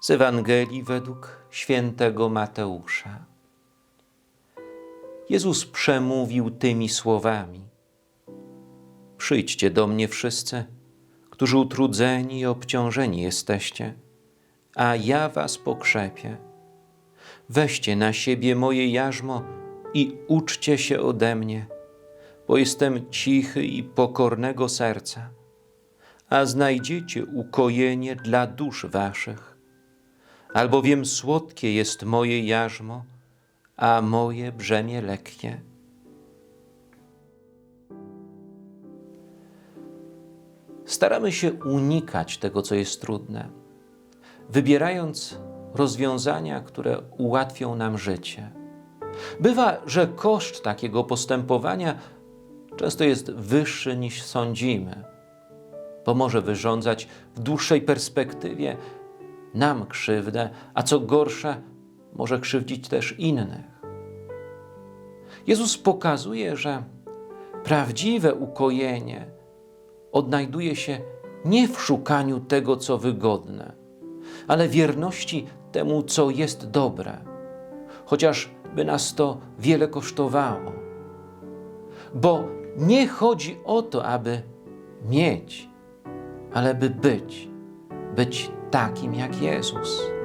Z Ewangelii według świętego Mateusza. Jezus przemówił tymi słowami: Przyjdźcie do mnie wszyscy, którzy utrudzeni i obciążeni jesteście, a ja was pokrzepię. Weźcie na siebie moje jarzmo i uczcie się ode mnie, bo jestem cichy i pokornego serca, a znajdziecie ukojenie dla dusz waszych. Albowiem słodkie jest moje jarzmo, a moje brzemię lekkie. Staramy się unikać tego, co jest trudne, wybierając rozwiązania, które ułatwią nam życie. Bywa, że koszt takiego postępowania często jest wyższy niż sądzimy, bo może wyrządzać w dłuższej perspektywie nam krzywdę, a co gorsza, może krzywdzić też innych. Jezus pokazuje, że prawdziwe ukojenie odnajduje się nie w szukaniu tego, co wygodne, ale wierności temu, co jest dobre, chociaż by nas to wiele kosztowało. Bo nie chodzi o to, aby mieć, ale by być, być takim jak Jezus.